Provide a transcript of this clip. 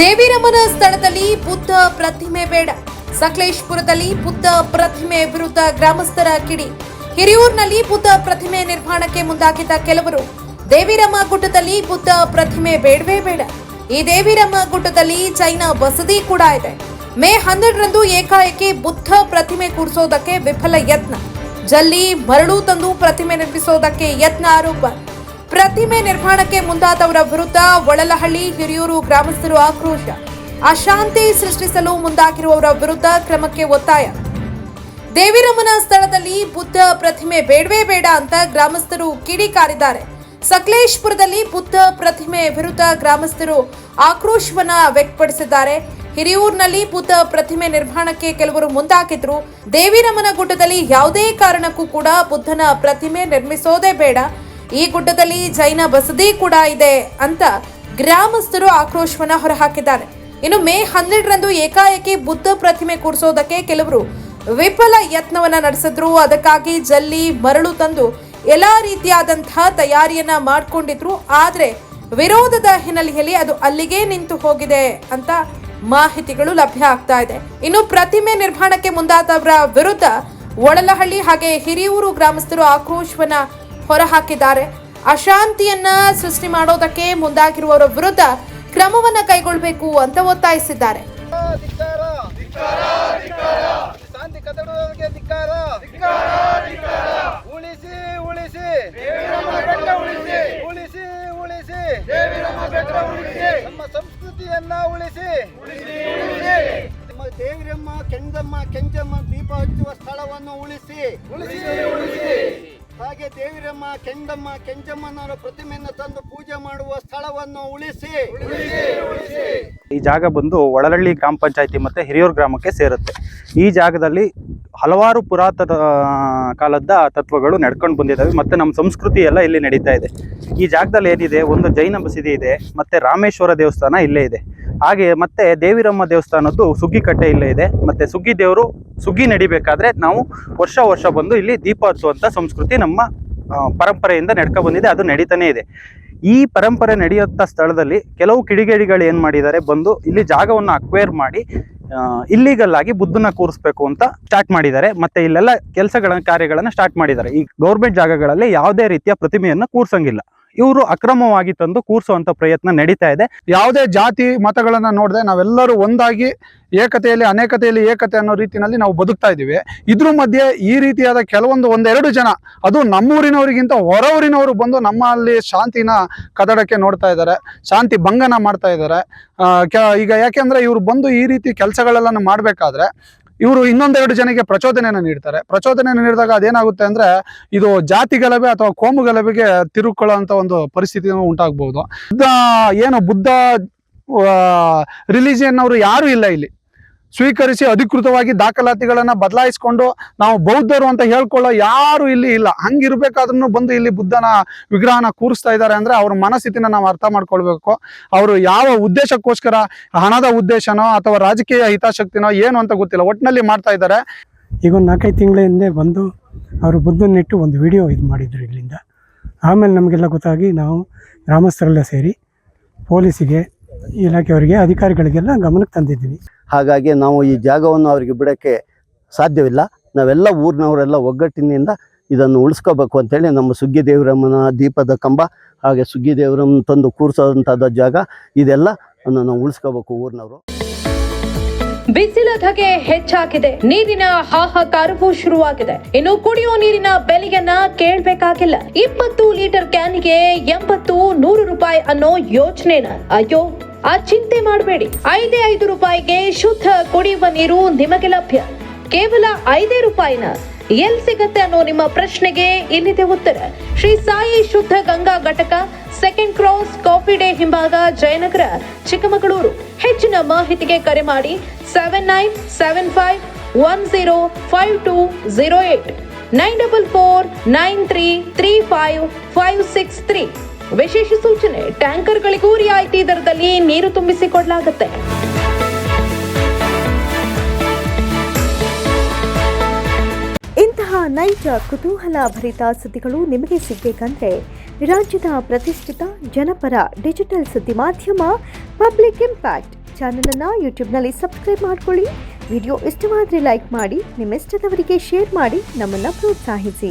ದೇವಿರಮ್ಮನ ಸ್ಥಳದಲ್ಲಿ ಬುದ್ಧ ಪ್ರತಿಮೆ ಬೇಡ. ಸಕಲೇಶ್ಪುರದಲ್ಲಿ ಬುದ್ಧ ಪ್ರತಿಮೆ ವಿರುದ್ಧ ಗ್ರಾಮಸ್ಥರ ಕಿಡಿ. ಹಿರಿಯೂರಿನಲ್ಲಿ ಬುದ್ಧ ಪ್ರತಿಮೆ ನಿರ್ಮಾಣಕ್ಕೆ ಮುಂದಾಗಿದ್ದ ಕೆಲವರು ದೇವಿರಮ್ಮ ಗುಡ್ಡದಲ್ಲಿ ಬುದ್ಧ ಪ್ರತಿಮೆ ಬೇಡವೇ ಬೇಡ. ಈ ದೇವಿರಮ್ಮ ಗುಡ್ಡದಲ್ಲಿ ಚೈನಾ ಬಸದಿ ಕೂಡ ಇದೆ. ಮೇ ಹನ್ನೆರಡರಂದು ಏಕಾಏಕಿ ಬುದ್ಧ ಪ್ರತಿಮೆ ಕೂರಿಸೋದಕ್ಕೆ ವಿಫಲ ಯತ್ನ. ಜಲ್ಲಿ ಮರಳು ತಂದು ಪ್ರತಿಮೆ ನಿರ್ಮಿಸೋದಕ್ಕೆ ಯತ್ನ ಆರೋಪ. ಪ್ರತಿಮೆ ನಿರ್ಮಾಣಕ್ಕೆ ಮುಂದಾದವರ ವಿರುದ್ಧ ಒಳಲಹಳ್ಳಿ ಹಿರಿಯೂರು ಗ್ರಾಮಸ್ಥರು ಆಕ್ರೋಶ. ಅಶಾಂತಿ ಸೃಷ್ಟಿಸಲು ಮುಂದಾಗಿರುವವರ ವಿರುದ್ಧ ಕ್ರಮಕ್ಕೆ ಒತ್ತಾಯ. ದೇವಿರಮ್ಮನ ಸ್ಥಳದಲ್ಲಿ ಬುದ್ಧ ಪ್ರತಿಮೆ ಬೇಡವೇ ಬೇಡ ಅಂತ ಗ್ರಾಮಸ್ಥರು ಕಿಡಿಕಾರಿದ್ದಾರೆ ಸಕಲೇಶ್ಪುರದಲ್ಲಿ ಬುದ್ಧ ಪ್ರತಿಮೆ ವಿರುದ್ಧ ಗ್ರಾಮಸ್ಥರು ಆಕ್ರೋಶವನ್ನ ವ್ಯಕ್ತಪಡಿಸಿದ್ದಾರೆ. ಹಿರಿಯೂರಿನಲ್ಲಿ ಬುದ್ಧ ಪ್ರತಿಮೆ ನಿರ್ಮಾಣಕ್ಕೆ ಕೆಲವರು ಮುಂದಾಗಿದ್ರು. ದೇವಿರಮ್ಮನ ಗುಡ್ಡದಲ್ಲಿ ಯಾವುದೇ ಕಾರಣಕ್ಕೂ ಕೂಡ ಬುದ್ಧನ ಪ್ರತಿಮೆ ನಿರ್ಮಿಸೋದೇ ಬೇಡ. ಈ ಗುಡ್ಡದಲ್ಲಿ ಜೈನ ಬಸದಿ ಕೂಡ ಇದೆ ಅಂತ ಗ್ರಾಮಸ್ಥರು ಆಕ್ರೋಶವನ್ನ ಹೊರಹಾಕಿದ್ದಾರೆ. ಇನ್ನು ಮೇ ಹನ್ನೆರಡರಂದು ಏಕಾಏಕಿ ಬುದ್ಧ ಪ್ರತಿಮೆ ಕೂರಿಸೋದಕ್ಕೆ ಕೆಲವರು ವಿಫಲ ಯತ್ನವನ್ನ ನಡೆಸಿದ್ರು. ಅದಕ್ಕಾಗಿ ಜಲ್ಲಿ, ಮರಳು ತಂದು ಎಲ್ಲ ರೀತಿಯಾದಂತಹ ತಯಾರಿಯನ್ನ ಮಾಡಿಕೊಂಡಿದ್ರು. ಆದ್ರೆ ವಿರೋಧದ ಹಿನ್ನೆಲೆಯಲ್ಲಿ ಅದು ಅಲ್ಲಿಗೆ ನಿಂತು ಹೋಗಿದೆ ಅಂತ ಮಾಹಿತಿಗಳು ಲಭ್ಯ ಆಗ್ತಾ ಇದೆ. ಇನ್ನು ಪ್ರತಿಮೆ ನಿರ್ಮಾಣಕ್ಕೆ ಮುಂದಾದವರ ವಿರುದ್ಧ ಒಳಲಹಳ್ಳಿ ಹಾಗೆ ಹಿರಿಯೂರು ಗ್ರಾಮಸ್ಥರು ಆಕ್ರೋಶವನ್ನ ಹೊರಹಾಕಿದ್ದಾರೆ. ಅಶಾಂತಿಯನ್ನ ಸೃಷ್ಟಿ ಮಾಡೋದಕ್ಕೆ ಮುಂದಾಗಿರುವವರ ವಿರುದ್ಧ ಕ್ರಮವನ್ನ ಕೈಗೊಳ್ಳಬೇಕು ಅಂತ ಒತ್ತಾಯಿಸಿದ್ದಾರೆ. ನಮ್ಮ ಸಂಸ್ಕೃತಿಯನ್ನ ಉಳಿಸಿ ನಮ್ಮ ದೇವರಮ್ಮ ಕೆಂಜಮ್ಮ ಕೆಂಚಮ್ಮ ದೀಪ ಹಚ್ಚುವ ಸ್ಥಳವನ್ನು ಉಳಿಸಿ ಉಳಿಸಿ ಉಳಿಸಿ. ಹಾಗೆ ದೇವಿರಮ್ಮ ಕೆಂಗಮ್ಮ ಕೆಂಚಮ್ಮನವರ ಪ್ರತಿಮೆಯನ್ನು ತಂದು ಪೂಜೆ ಮಾಡುವ ಸ್ಥಳವನ್ನು ಉಳಿಸಿ. ಈ ಜಾಗ ಬಂದು ಒಳಲಳ್ಳಿ ಗ್ರಾಮ ಪಂಚಾಯತಿ ಮತ್ತು ಹಿರಿಯೂರು ಗ್ರಾಮಕ್ಕೆ ಸೇರುತ್ತೆ. ಈ ಜಾಗದಲ್ಲಿ ಹಲವಾರು ಪುರಾತನ ಕಾಲದ ತತ್ವಗಳು ನಡ್ಕೊಂಡು ಬಂದಿದ್ದಾವೆ ಮತ್ತು ನಮ್ಮ ಸಂಸ್ಕೃತಿ ಎಲ್ಲ ಇಲ್ಲಿ ನಡೀತಾ ಇದೆ. ಈ ಜಾಗದಲ್ಲಿ ಏನಿದೆ? ಒಂದು ಜೈನ ಬಸದಿ ಇದೆ ಮತ್ತು ರಾಮೇಶ್ವರ ದೇವಸ್ಥಾನ ಇಲ್ಲೇ ಇದೆ. ಹಾಗೆ ಮತ್ತೆ ದೇವಿರಮ್ಮ ದೇವಸ್ಥಾನದ್ದು ಸುಗ್ಗಿ ಕಟ್ಟೆ ಇಲ್ಲೇ ಇದೆ. ಮತ್ತೆ ಸುಗ್ಗಿ ದೇವರು ಸುಗ್ಗಿ ನಡಿಬೇಕಾದ್ರೆ ನಾವು ವರ್ಷ ವರ್ಷ ಬಂದು ಇಲ್ಲಿ ದೀಪ ಹಚ್ಚುವಂಥ ಸಂಸ್ಕೃತಿ ನಮ್ಮ ಪರಂಪರೆಯಿಂದ ನಡ್ಕೊ ಬಂದಿದೆ. ಅದು ನಡೀತಾನೆ ಇದೆ. ಈ ಪರಂಪರೆ ನಡೆಯುವಂಥ ಸ್ಥಳದಲ್ಲಿ ಕೆಲವು ಕಿಡಿಗೇಡಿಗಳು ಏನು ಮಾಡಿದ್ದಾರೆ? ಬಂದು ಇಲ್ಲಿ ಜಾಗವನ್ನು ಅಕ್ವೈರ್ ಮಾಡಿ ಇಲ್ಲಿಗಲ್ ಆಗಿ ಬುದ್ಧನ ಕೂರಿಸ್ಬೇಕು ಅಂತ ಸ್ಟಾರ್ಟ್ ಮಾಡಿದ್ದಾರೆ. ಮತ್ತೆ ಇಲ್ಲೆಲ್ಲ ಕೆಲಸಗಳ ಕಾರ್ಯಗಳನ್ನ ಸ್ಟಾರ್ಟ್ ಮಾಡಿದ್ದಾರೆ. ಈ ಗೌರ್ಮೆಂಟ್ ಜಾಗಗಳಲ್ಲಿ ಯಾವುದೇ ರೀತಿಯ ಪ್ರತಿಮೆಯನ್ನು ಕೂರ್ಸಂಗಿಲ್ಲ. ಇವರು ಅಕ್ರಮವಾಗಿ ತಂದು ಕೂರಿಸುವಂತ ಪ್ರಯತ್ನ ನಡೀತಾ ಇದೆ. ಯಾವುದೇ ಜಾತಿ ಮತಗಳನ್ನ ನೋಡದೆ ನಾವೆಲ್ಲರೂ ಒಂದಾಗಿ ಏಕತೆಯಲ್ಲಿ, ಅನೇಕತೆಯಲ್ಲಿ ಏಕತೆ ಅನ್ನೋ ರೀತಿಯಲ್ಲಿ ನಾವು ಬದುಕ್ತಾ ಇದ್ದೀವಿ. ಇದ್ರ ಮಧ್ಯೆ ಈ ರೀತಿಯಾದ ಕೆಲವೊಂದು ಒಂದೆರಡು ಜನ, ಅದು ನಮ್ಮೂರಿನವರಿಗಿಂತ ಹೊರವರಿನವರು ಬಂದು ನಮ್ಮಲ್ಲಿ ಶಾಂತಿನ ಕದಡಕ್ಕೆ ನೋಡ್ತಾ ಇದ್ದಾರೆ, ಶಾಂತಿ ಭಂಗನ ಮಾಡ್ತಾ ಇದ್ದಾರೆ. ಈಗ ಯಾಕೆಂದ್ರೆ ಇವರು ಬಂದು ಈ ರೀತಿ ಕೆಲಸಗಳೆಲ್ಲ ಮಾಡಬೇಕಾದ್ರೆ ಇವರು ಇನ್ನೊಂದೆರಡು ಜನಕ್ಕೆ ಪ್ರಚೋದನೆಯನ್ನು ನೀಡ್ತಾರೆ. ಪ್ರಚೋದನೆ ನೀಡಿದಾಗ ಅದೇನಾಗುತ್ತೆ ಅಂದ್ರೆ ಇದು ಜಾತಿ ಗಲಭೆ ಅಥವಾ ಕೋಮು ಗಲಭೆಗೆ ತಿರುಕೊಳ್ಳುವಂತ ಒಂದು ಪರಿಸ್ಥಿತಿಯನ್ನು ಉಂಟಾಗಬಹುದು ಏನು ಬುದ್ಧ ರಿಲಿಜಿಯನ್ ಅವರು ಯಾರು ಇಲ್ಲ ಇಲ್ಲಿ. ಸ್ವೀಕರಿಸಿ ಅಧಿಕೃತವಾಗಿ ದಾಖಲಾತಿಗಳನ್ನ ಬದಲಾಯಿಸಿಕೊಂಡು ನಾವು ಬೌದ್ಧರು ಅಂತ ಹೇಳ್ಕೊಳ್ಳೋ ಯಾರು ಇಲ್ಲಿ ಇಲ್ಲ. ಹಂಗಿರ್ಬೇಕಾದ್ರೂ ಬಂದು ಇಲ್ಲಿ ಬುದ್ಧನ ವಿಗ್ರಹನ ಕೂರಿಸ್ತಾ ಇದ್ದಾರೆ ಅಂದ್ರೆ ಅವ್ರ ಮನಸ್ಥಿತಿನ ನಾವು ಅರ್ಥ ಮಾಡ್ಕೊಳ್ಬೇಕು. ಅವರು ಯಾವ ಉದ್ದೇಶಕ್ಕೋಸ್ಕರ ಹಣದ ಉದ್ದೇಶನೋ ಅಥವಾ ರಾಜಕೀಯ ಹಿತಾಸಕ್ತಿನೋ ಏನು ಅಂತ ಗೊತ್ತಿಲ್ಲ. ಒಟ್ಟಿನಲ್ಲಿ ಮಾಡ್ತಾ ಇದ್ದಾರೆ. ಈಗ ಒಂದು ನಾಲ್ಕೈದು ತಿಂಗಳ ಹಿಂದೆ ಬಂದು ಅವರು ಬುದ್ಧನಿಟ್ಟು ಒಂದು ವಿಡಿಯೋ ಇದು ಮಾಡಿದ್ರು ಇಲ್ಲಿಂದ. ಆಮೇಲೆ ನಮಗೆಲ್ಲ ಗೊತ್ತಾಗಿ ನಾವು ಗ್ರಾಮಸ್ಥರೆಲ್ಲ ಸೇರಿ ಪೊಲೀಸಿಗೆ ಇಲಾಖೆಯವರಿಗೆ ಅಧಿಕಾರಿಗಳಿಗೆಲ್ಲ ಗಮನಕ್ಕೆ ತಂದಿದ್ದೀವಿ. ಹಾಗಾಗಿ ನಾವು ಈ ಜಾಗವನ್ನು ಅವರಿಗೆ ಬಿಡೋಕ್ಕೆ ಸಾಧ್ಯವಿಲ್ಲ. ನಾವೆಲ್ಲ ಊರಿನವರೆಲ್ಲ ಒಗ್ಗಟ್ಟಿನಿಂದ ಇದನ್ನು ಉಳಿಸ್ಕೋಬೇಕು ಅಂತೇಳಿ ನಮ್ಮ ಸುಗ್ಗಿ ದೇವರಮ್ಮನ ದೀಪದ ಕಂಬ ಹಾಗೆ ಸುಗ್ಗಿ ದೇವರಮ್ಮನ ತಂದು ಕೂರಿಸೋಂಥದ್ದು ಜಾಗ ಇದೆಲ್ಲ ನಾವು ಉಳಿಸ್ಕೋಬೇಕು ಊರಿನವರು. ಬಿಸಿಲ ಧಗೆ ಹೆಚ್ಚಾಗಿದೆ. ನೀರಿನ ಹಾಹಾಕಾರವೂ ಶುರುವಾಗಿದೆ. ಇನ್ನು ಕುಡಿಯೋ ನೀರಿನ ಬೆಲೆಯನ್ನ ಕೇಳಬೇಕಾಗಿಲ್ಲ. ಇಪ್ಪತ್ತು ಲೀಟರ್ ಕ್ಯಾನ್ಗೆ ಎಂಬತ್ತು ನೂರು ರೂಪಾಯಿ ಅನ್ನೋ ಯೋಚನೆನ. ಅಯ್ಯೋ ಆ ಚಿಂತೆ ಮಾಡಬೇಡಿ. ಐದೇ ಐದು ರೂಪಾಯಿಗೆ ಶುದ್ಧ ಕುಡಿಯುವ ನೀರು ನಿಮಗೆ ಲಭ್ಯ. ಕೇವಲ ಐದೇ ರೂಪಾಯಿನ ಎಲ್ ಸಿಗತ್ತೆ ಅನ್ನೋ ನಿಮ್ಮ ಪ್ರಶ್ನೆಗೆ ಇಲ್ಲಿದೆ ಉತ್ತರ. ಶ್ರೀ ಸಾಯಿ ಶುದ್ಧ ಗಂಗಾ ಘಟಕ ಸೆಕೆಂಡ್ ಕ್ರಾಸ್ ಕಾಫಿ ಡೇ ಹಿಂಭಾಗ, ಜಯನಗರ, ಚಿಕ್ಕಮಗಳೂರು. ಹೆಚ್ಚಿನ ಮಾಹಿತಿಗೆ ಕರೆ ಮಾಡಿ seven nine seven five one zero five two zero eight nine double four nine three three five five six three. ವಿಶೇಷ ಸೂಚನೆ, ಟ್ಯಾಂಕರ್ಗಳಿಗೂ ರಿಯಾಯಿತಿ ದರದಲ್ಲಿ ನೀರು ತುಂಬಿಸಿಕೊಡಲಾಗುತ್ತೆ. ಇಂತಹ ನೈಜ, ಕುತೂಹಲ ಭರಿತ ಸುದ್ದಿಗಳು ನಿಮಗೆ ಸಿಗಬೇಕಂದ್ರೆ ರಾಜ್ಯದ ಪ್ರತಿಷ್ಠಿತ ಜನಪರ ಡಿಜಿಟಲ್ ಸುದ್ದಿ ಮಾಧ್ಯಮ ಪಬ್ಲಿಕ್ ಇಂಪ್ಯಾಕ್ಟ್ ಚಾನಲನ್ನು ಯೂಟ್ಯೂಬ್ನಲ್ಲಿ ಸಬ್ಸ್ಕ್ರೈಬ್ ಮಾಡ್ಕೊಳ್ಳಿ. ವಿಡಿಯೋ ಇಷ್ಟವಾದರೆ ಲೈಕ್ ಮಾಡಿ, ನಿಮ್ಮೆಷ್ಟದವರಿಗೆ ಶೇರ್ ಮಾಡಿ, ನಮ್ಮನ್ನು ಪ್ರೋತ್ಸಾಹಿಸಿ.